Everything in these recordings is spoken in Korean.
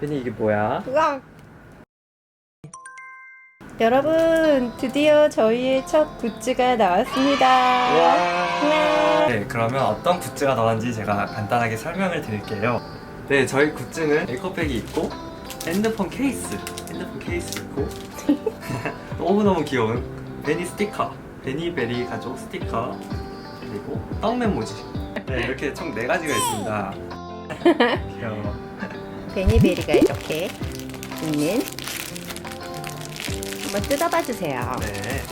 베니 이게 뭐야? 으악! 여러분, 드디어 저희의 첫 굿즈가 나왔습니다. 와. 네, 그러면 어떤 굿즈가 나왔는지 제가 간단하게 설명을 드릴게요. 네, 저희 굿즈는 에코백이 있고 핸드폰 케이스, 핸드폰 케이스 있고 너무너무 귀여운 베니 스티커, 베니베리 가족 스티커 그리고 떡 메모지 네, 이렇게 총네 가지가 있습니다. 귀여워. 베니베리가 이렇게 있는 한번 뜯어봐 주세요. 네.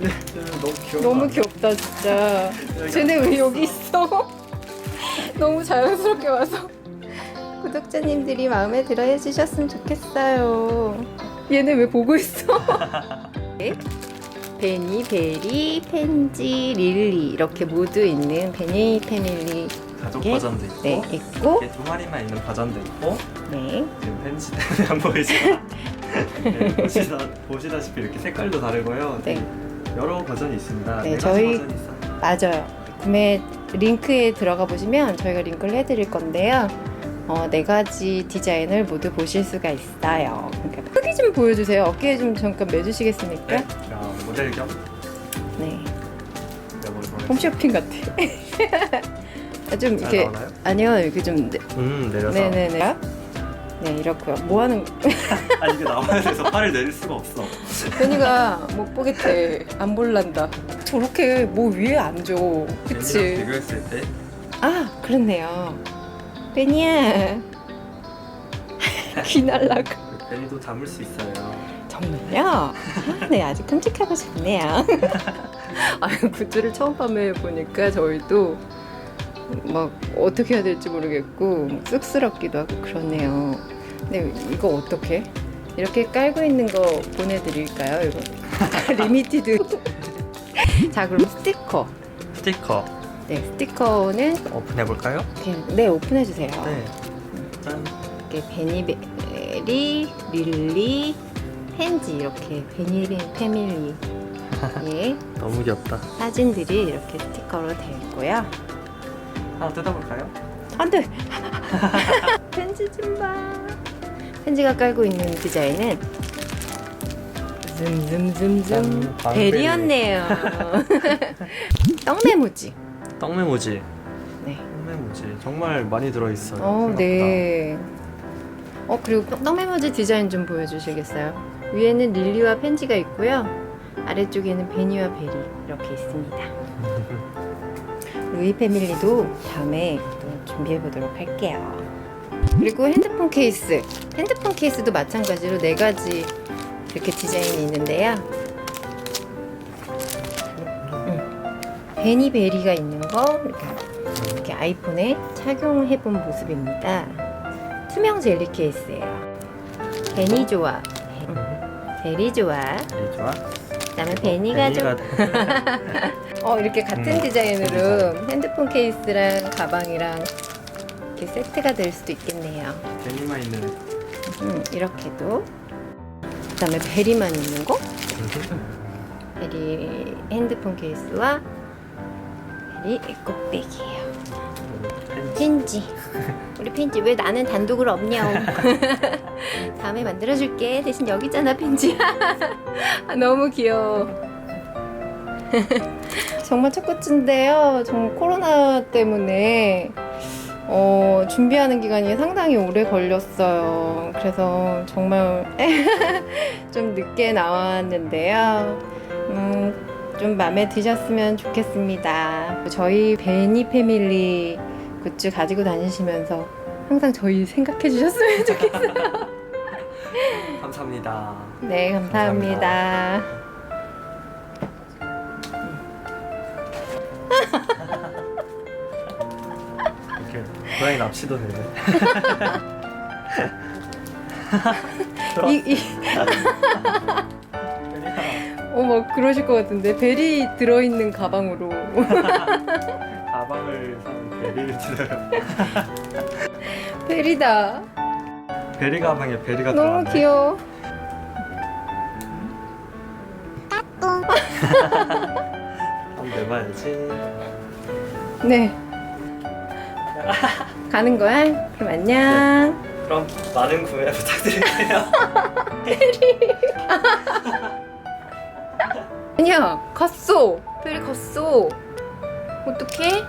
네, 너무 귀여워. 너무 귀엽다 진짜. 쟤네 왜 여기 있어? 너무 자연스럽게 와서 구독자님들이 마음에 들어 해주셨으면 좋겠어요. 얘네 왜 보고 있어? 네? 베니, 베리, 펜지, 릴리 이렇게 모두 있는 베니 패밀리 가족 네. 버전도 있고 네 있고 이렇게 두 마리만 있는 버전도 있고 네 지금 펜치 때문에 안 보이지만 네, 보시다, 보시다시피 이렇게 색깔도 다르고요. 네. 여러 버전이 있습니다. 네, 네, 가지 저희- 버전이 있어요. 맞아요. 구매 링크에 들어가 보시면 저희가 링크를 해드릴 건데요. 어, 네 가지 디자인을 모두 보실 수가 있어요. 그러니까 크기 좀 보여주세요. 어깨에 좀 잠깐 매주시겠습니까? 네. 자, 모델 겸 네. 홈쇼핑 같아. 아, 좀잘 이렇게 나오나요? 아니요 이렇게 좀 네- 음 내려서. 네네네. 네 이렇고요. 뭐 하는 아 이게 나와야 돼서 팔을 내릴 수가 없어. 베니가 못 보겠대. 안 볼란다. 저렇게 뭐 위에 앉아. 그치? 비교했을 때 아 그렇네요. 베니야. 귀 날라가. 그 베니도 담을 수 있어요. 정말요? 아, 네 아주 끔찍하고 좋네요. 아 굿즈를 처음 판매해 보니까 저희도 막 어떻게 해야 될지 모르겠고 쑥스럽기도 하고 그러네요. 근데 이거 어떻게? 이렇게 깔고 있는 거 보내드릴까요? 이거 리미티드. 자 그럼 스티커. 스티커 네 스티커는 오픈해 볼까요? 그냥 네 오픈해 주세요. 네. 짠. 이렇게 베니베리, 릴리, 펜지 이렇게 베니 패밀리 예, 너무 귀엽다. 사진들이 이렇게 스티커로 되어 있고요. 하나 뜯어볼까요? 안돼. 펜지 좀 봐. 펜지가 깔고 있는 디자인은 즘즘즘즘. 베리였네요. 떡메모지. 떡메모지. 네. 떡메모지 정말 많이 들어있어요. 어, 생각보다. 네. 어, 그리고 떡메모지 디자인 좀 보여주시겠어요? 위에는 릴리와 펜지가 있고요. 아래쪽에는 베니와 베리 이렇게 있습니다. 루이 패밀리도 다음에 또 준비해 보도록 할게요. 그리고 핸드폰 케이스. 핸드폰 케이스도 마찬가지로 네 가지 이렇게 디자인이 있는데요. 음. 베니베리가 있는 거 이렇게 이렇게 아이폰에 착용해 본 모습입니다. 투명 젤리 케이스예요. 베니 좋아. 베리 좋아. 네, 좋아. 그다음에 베니가 좀 어, 이렇게 같은 음, 디자인으로 핸드폰 케이스랑 가방이랑 이렇게 세트가 될 수도 있겠네요. 베니만 있는 음, 이렇게도. 그다음에 베리만 있는 거. 베리 핸드폰 케이스와 베리 에코백이에요. 펜지. 우리 펜지 왜 나는 단독으로 없냐? 다음에 만들어줄게. 대신 여기 있잖아 펜지. 아, 너무 귀여워. 정말 첫 굿즈인데요. 정말 코로나 때문에 어, 준비하는 기간이 상당히 오래 걸렸어요. 그래서 정말 좀 늦게 나왔는데요. 음, 좀 마음에 드셨으면 좋겠습니다. 저희 베니 패밀리 굿즈 가지고 다니시면서 항상 저희 생각해 주셨으면 좋겠어요. 감사합니다. 네, 감사합니다. 이렇게 고양이 납치도 되네. 이, 이, 어, 막 그러실 것 같은데. 벨이 들어있는 가방으로. 가방을 사는 베리를 들어요. 벨이다. 베리 가방에 베리가 너무 들어갔네. 귀여워. 한번 내봐야지. 네. 가는 거야? 그럼 안녕. 그럼 많은 구매 부탁드릴게요. 아니야 갔어 페리 갔어 어떡해